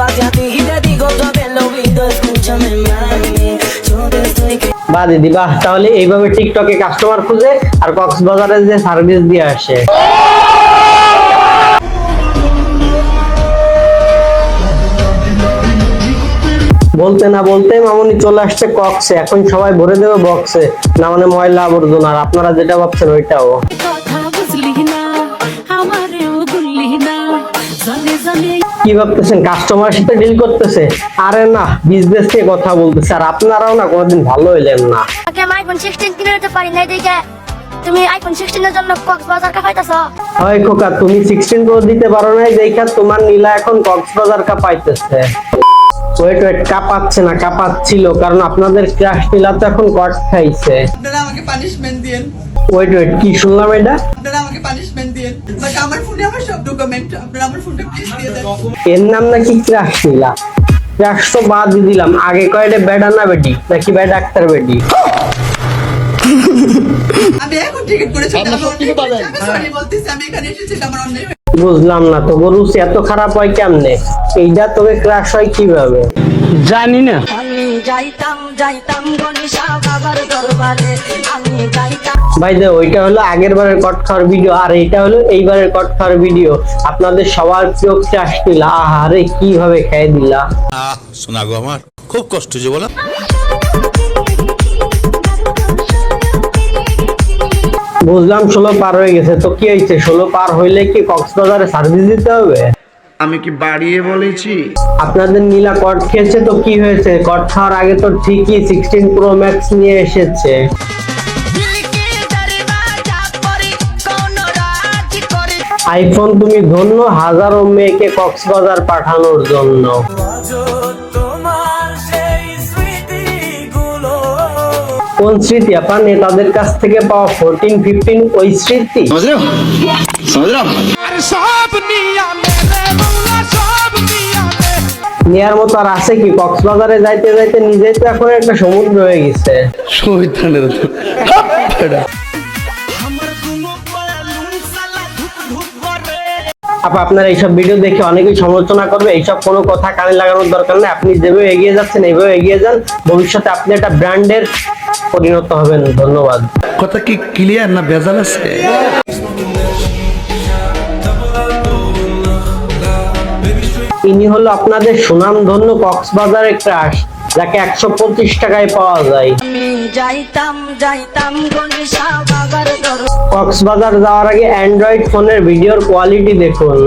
Ando hacia ti y te digo todo el oído, escúchame mami. Yo te estoy que বা দিদি বাহ তাহলে এইভাবে টিকটকে কাস্টমার খুঁজে আর কক্সবাজারে যে সার্ভিস দিয়ে আসে। বলতে না বলতে মামুনি চলে আসছে কক্সে এখন সবাই ভরে দেবে বক্সে না মানে ময়লা আবর্জনা আর আপনারা যেটা ভাবছেন ওইটাও। কি ভাবতেছেন? কাস্টমার সাথে ডিল করতেছে? আরে না বিজনেস নিয়ে কথা বলতেছে। আর আপনারাও না কোনোদিন ভালো হইলেন না। আগে আমি আইফোন সিক্সটিন কিনে নিতে পারি নাই দেখে। তুমি আইফোন সিক্সটিনের জন্য কক্সবাজার কা পাইতেছ হয় খোকা তুমি সিক্সটিন প্রো দিতে পারো নাই দেখা তোমার নীলা এখন কক্সবাজার কাপ পাইতেছে ওয়েট ওয়েট কাপাচ্ছে না কাপাচ্ছিল কারণ আপনাদের ক্রাশ নীলা তো এখন কট খাইছে। আপনারা আমাকে পানিশমেন্ট দিয়েন। ওয়েট ওয়েট কি শুনলাম এটা? আপনারা আমাকে পানিশমেন্ট দিয়েন বাট আমার ফোনে আমার সব ডকুমেন্ট আপনারা আমার ফোনটা প্লিজ দিয়ে দেন। এর নাম নাকি ক্রাশ নীলা ক্রাশ তো বাদ দিলাম। আগে কয়টা বেডা না বেটি? নাকি বেড ডাক্তার বেটি? আমি এখন টিকিট করেছি। আমি বলতেছি আমি এখানে এসেছি আমার অন্যায়। বুঝলাম না তো গরুস এত খারাপ হয় কেমনে? এইটা তোকে ক্রাশ হয় কীভাবে? জানি না। আমি যাইতাম যাইতাম গণেশা বাবার দরবারে। আমি যাইতাম। ভাই দে ওইটা হলো আগের বারের কট খাওয়ার ভিডিও আর এইটা হলো এইবারের কট খাওয়ার ভিডিও আপনাদের সবার প্রিয় ক্রাশ দিলা। আহারে কীভাবে খেয়ে দিলা? আহ শোনা গো আমার। খুব কষ্ট যে বলো। বুঝলাম ষোলো পার হয়ে গেছে তো কি হয়েছে? ষোলো পার হইলে কি কক্সবাজারে সার্ভিস দিতে হবে? আমি কি বাড়িয়ে বলেছি? আপনাদের নীলা কট খেয়েছে তো কি হয়েছে? কট খাওয়ার আগে তো ঠিকই সিক্সটিন প্রো ম্যাক্স নিয়ে এসেছে। আইফোন তুমি ধন্য হাজারো মেয়েকে কক্সবাজার পাঠানোর জন্য। কোন স্মৃতি? আপনার নেতাদের কাছ থেকে পাওয়া ফোরটিন ফিফটিন ওই স্মৃতি। নেয়ার মতো আর আছে কি? কক্সবাজারে যাইতে যাইতে নিজেই তো এখন একটা সমুদ্র হয়ে গেছে। আপা আপনার এইসব ভিডিও দেখে অনেকেই সমালোচনা করবে এইসব কোনো কথা কানে লাগানোর দরকার নেই। আপনি যেভাবে এগিয়ে যাচ্ছেন এইভাবে এগিয়ে যান। ভবিষ্যতে আপনি একটা ব্র্যান্ডের পরিণত হবেন। ধন্যবাদ। কথা কি ক্লিয়ার না ভেজাল আছে? ইনি হলো আপনাদের সুনামধন্য কক্সবাজারের ক্রাশ যাকে একশো পঁচিশ টাকায় পাওয়া যায়। আমি যাইতাম যাইতাম গণেশা বাবার দরবারে। কক্সবাজার যাওয়ার আগে অ্যান্ড্রয়েড ফোনের ভিডিওর কোয়ালিটি দেখুন।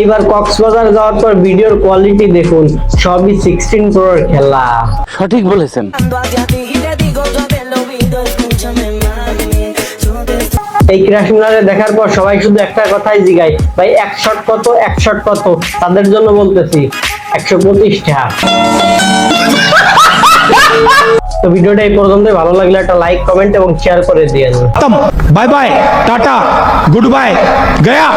এইবার কক্সবাজার যাওয়ার পর ভিডিওর কোয়ালিটি দেখুন। সবই সিক্সটিন প্রোর খেলা। সঠিক hacia এই ক্র্যাশ মিলারে দেখার পর সবাই শুধু একটা কথাই জিগায়, ভাই, এক শট কত, এক শট কত? তাদের জন্য বলতেছি, একশো টাকা তো ভিডিওটা এই পর্যন্ত ভালো লাগলে একটা লাইক কমেন্ট এবং শেয়ার করে দিয়ে bye bye tata good bye Gaya